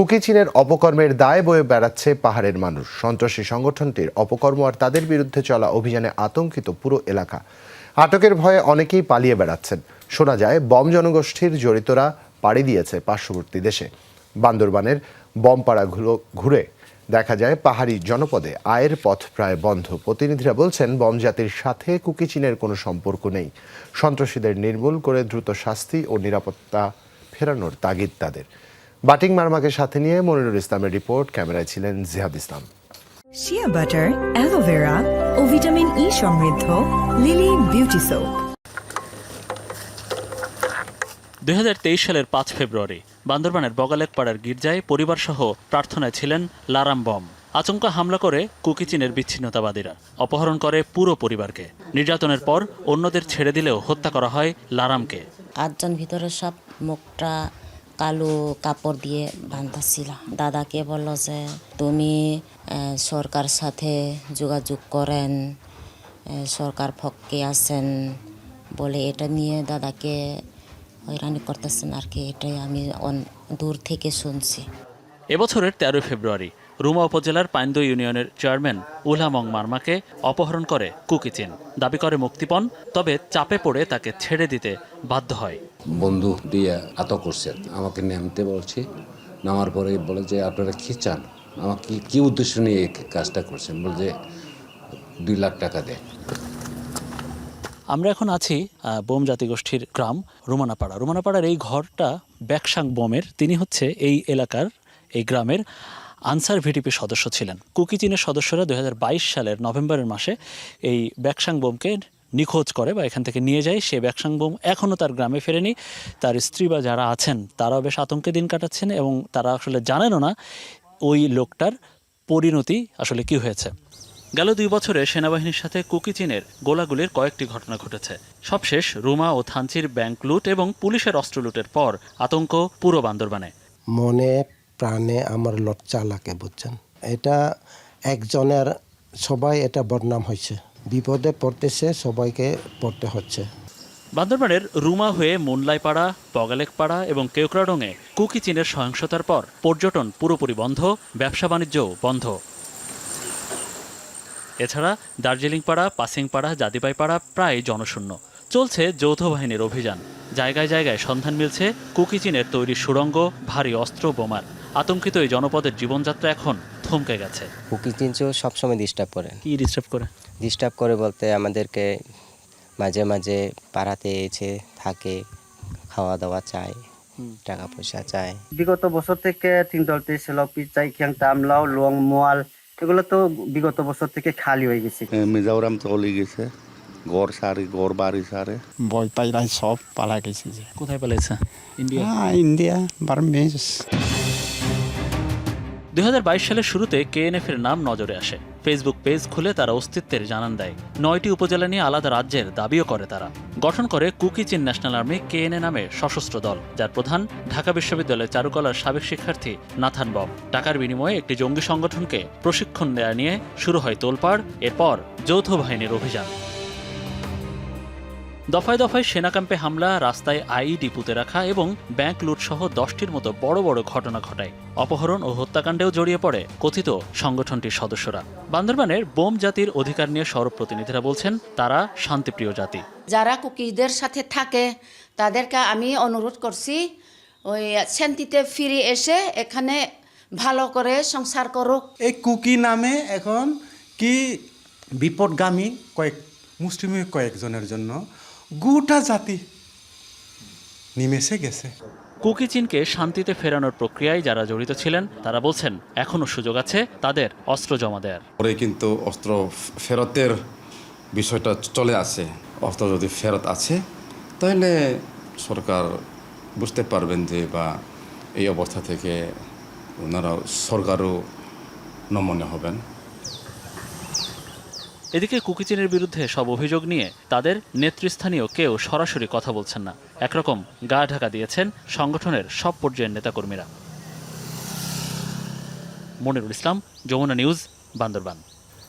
Cookie চীনের অপকর্মের দায় বয়ে বেড়াচ্ছে পাহাড়ের মানুষ। সন্ত্রাসী সংগঠনটির অপকর্ম আর তাদের বিরুদ্ধে চলা অভিযানে আতঙ্কিত পুরো এলাকা। আটকের ভয়ে অনেকেই পালিয়ে বেড়াচ্ছেন। শোনা যায়, বম জনগোষ্ঠীর জড়িতরা পাড়ি দিয়েছে পার্শ্ববর্তী দেশে। বান্দরবানের বমপাড়া ঘুরো- ঘুরে দেখা যায়, পাহাড়ি জনপদে আয়ের পথ প্রায় বন্ধ। প্রতিনিধিরা বলছেন, বম জাতির সাথে কুকি চীনের কোনো সম্পর্ক নেই। সন্ত্রাসীদের নির্মূল করে দ্রুত শাস্তি ও নিরাপত্তা ফেরানোর তাগিদ তাদের। বাটিং মারমাকে সাথে নিয়ে মনিরুল ইসলামের রিপোর্ট ক্যামেরায় ছিলেন Jihad Islam. Shea butter aloe vera ও ভিটামিন ই সমৃদ্ধ লিলি বিউটি সোপ দুই হাজার তেইশ সালের পাঁচ ফেব্রুয়ারি বান্দরবানের বগালেক পাড়ার গির্জায় পরিবারসহ প্রার্থনায় ছিলেন লারাম বম। আচমকা হামলা করে কুকিচিনের বিচ্ছিন্নতাবাদীরা অপহরণ করে পুরো পরিবারকে। নির্যাতনের পর অন্যদের ছেড়ে দিলেও হত্যা করা হয় লারামকে। আটজন ভিতরে সব মুখটা কালো কাপড় দিয়ে বাঁধাছিলাম দাদাকে বলল যে, তুমি সরকার সাথে যোগাযোগ করেন সরকার পক্ষে আছেন বলে এটা নিয়ে দাদাকে হয়রানি করতেছেন আর কি, এটাই আমি দূর থেকে শুনছি। এবছরের তেরোই ফেব্রুয়ারি রুমা উপজেলার পাইন্দো ইউনিয়নের চেয়ারম্যান উলহামং মার্মাকে অপহরণ করে কুকিচিন। দাবি করে মুক্তিপণ তবে চাপে পড়ে তাকে ছেড়ে দিতে বাধ্য হয়। বন্ধু দিয়ে আটক করছে। আমাকে নামতে বলছে। নামার পরে বলে যে আপনারা কী চান? আমাকে কি- উদ্দেশ্য নিয়ে এই কাজটা করছেন? বলে যে দুই লাখ টাকা দেয় আমরা এখন আছি বোম জাতিগোষ্ঠীর গ্রাম রুমানাপাড়া। রুমানাপাড়ার এই ঘরটা ব্যাকসাং বোমের। তিনি হচ্ছে এই এলাকার এই গ্রামের আনসার ভিডিপি সদস্য ছিলেন। কুকি চীনের সদস্যরা দু হাজার বাইশ সালের নভেম্বরের মাসে এই ব্যাকসাং বোমকে নিখোঁজ করে বা এখান থেকে নিয়ে যায়। সে ব্যাকসাং বোম এখনও তার গ্রামে ফেরেনি। তার স্ত্রী বা যারা আছেন, তারাও বেশ আতঙ্কে দিন কাটাচ্ছেন এবং তারা আসলে জানেনও না ওই লোকটার পরিণতি আসলে কি হয়েছে। গেল দুই বছরে সেনাবাহিনীর সাথে কুকি চীনের গোলাগুলির কয়েকটি ঘটনা ঘটেছে। সবশেষ রুমা ও থানচির ব্যাংক লুট এবং পুলিশের অস্ত্র লুটের পর আতঙ্ক পুরো বান্দরবানে। মনে প্রাণে আমার লজ্জা লাগে বুঝছেন? এটা একজনের, সবাই এটা বদনাম হয়েছে। বিপদে পড়তেছে, সবাইকে পড়তে হচ্ছে। বান্দরবানের রুমা হয়ে মুনলাইপাড়া পগালেকপাড়া এবং কেওক্রাডোঙে কুকি চীনের সহিংসতার পর পর্যটন পুরোপুরি বন্ধ, ব্যবসা বাণিজ্যও বন্ধ। এছাড়া দার্জিলিংপাড়া, পাসিংপাড়া জাদিপাইপাড়া প্রায় জনশূন্য। চলছে যৌথ বাহিনীর অভিযান। জায়গায় জায়গায় সন্ধান মিলছে কুকি চীনের তৈরি সুড়ঙ্গ, ভারী অস্ত্র বোমার। আতঙ্কিত এই জনপদের জীবনযাত্রা এখন থমকে গেছে। কুকি চিনচু সবসময় ডিস্টার্ব করে। কি ডিস্টার্ব করে? ডিস্টার্ব করে বলতে আমাদেরকে মাঝে মাঝে পাড়াতে এসে থাকে খাওয়া দাওয়া চায় টাকা পয়সা চায়। বিগত বছর থেকে তিন দলতে ছিল পিচাই খিয়াং তামলাও লং মোয়াল এগুলো তো বিগত বছর থেকে খালি হয়ে গেছে। মিজোরাম চলে গেছে গড় সারে গড় বাড়ি সারে। ভয় পাইলাই সব পালা গেছে যে। কোথায় পালাইছে? ইন্ডিয়া? হ্যাঁ ইন্ডিয়া বার্মিজ। দুই হাজার বাইশ সালের শুরুতে কেএনএফ এর নাম নজরে আসে। ফেসবুক পেজ খুলে তারা অস্তিত্বের জানান দেয়। নয়টি উপজেলা নিয়ে আলাদা রাজ্যের দাবিও করে তারা। গঠন করে কুকি চীন ন্যাশনাল আর্মি কেএনএ নামে সশস্ত্র দল, যার প্রধান ঢাকা বিশ্ববিদ্যালয়ের চারুকলার সাবেক শিক্ষার্থী নাথান বব। টাকার বিনিময়ে একটি জঙ্গি সংগঠনকে প্রশিক্ষণ দেয়া নিয়ে শুরু হয় তোলপাড়, এরপর যৌথ বাহিনীর অভিযান। দফায় দফায় সেনা ক্যাম্পে হামলা রাস্তায় আইইডি পুঁতে রাখা এবং ব্যাংক লুটসহ দশটির মতো বড় বড় ঘটনা ঘটায়। অপহরণ ও হত্যাকাণ্ডেও জড়িয়ে পড়ে কথিত সংগঠনটির সদস্যরা। বান্দরবানের বোম জাতির অধিকার নিয়ে সরব প্রতিনিধিরা বলছেন তারা শান্তিপ্রিয় জাতি। যারা কুকিদের সাথে থাকে তাদেরকে আমি অনুরোধ করছি ওই শান্তিতে ফিরে এসে এখানে ভালো করে সংসার করুক। এই কুকি নামে এখন কি বিপদগামী কয়েক মুসলিমের কয়েকজনের জন্য গোটা জাতি নিমেষে গেছে। কুকি চীনকে শান্তিতে ফেরানোর প্রক্রিয়ায় যারা জড়িত ছিলেন তারা বলছেন এখনও সুযোগ আছে তাদের অস্ত্র জমা দেওয়ার পরে কিন্তু অস্ত্র ফেরতের বিষয়টা চলে আসে। অস্ত্র যদি ফেরত আছে তাহলে সরকার বুঝতে পারবেন যে বা এই অবস্থা থেকে ওনারা সরকারও নমনীয় হবেন। এদিকে কুকিচিনের বিরুদ্ধে সব অভিযোগ নিয়ে তাদের নেতৃস্থানীয় কেউ সরাসরি কথা বলছেন না। একরকম গা ঢাকা দিয়েছেন সংগঠনের সব পর্যায়ের নেতাকর্মীরা। মনিরুল ইসলাম, যমুনা নিউজ, বান্দরবান।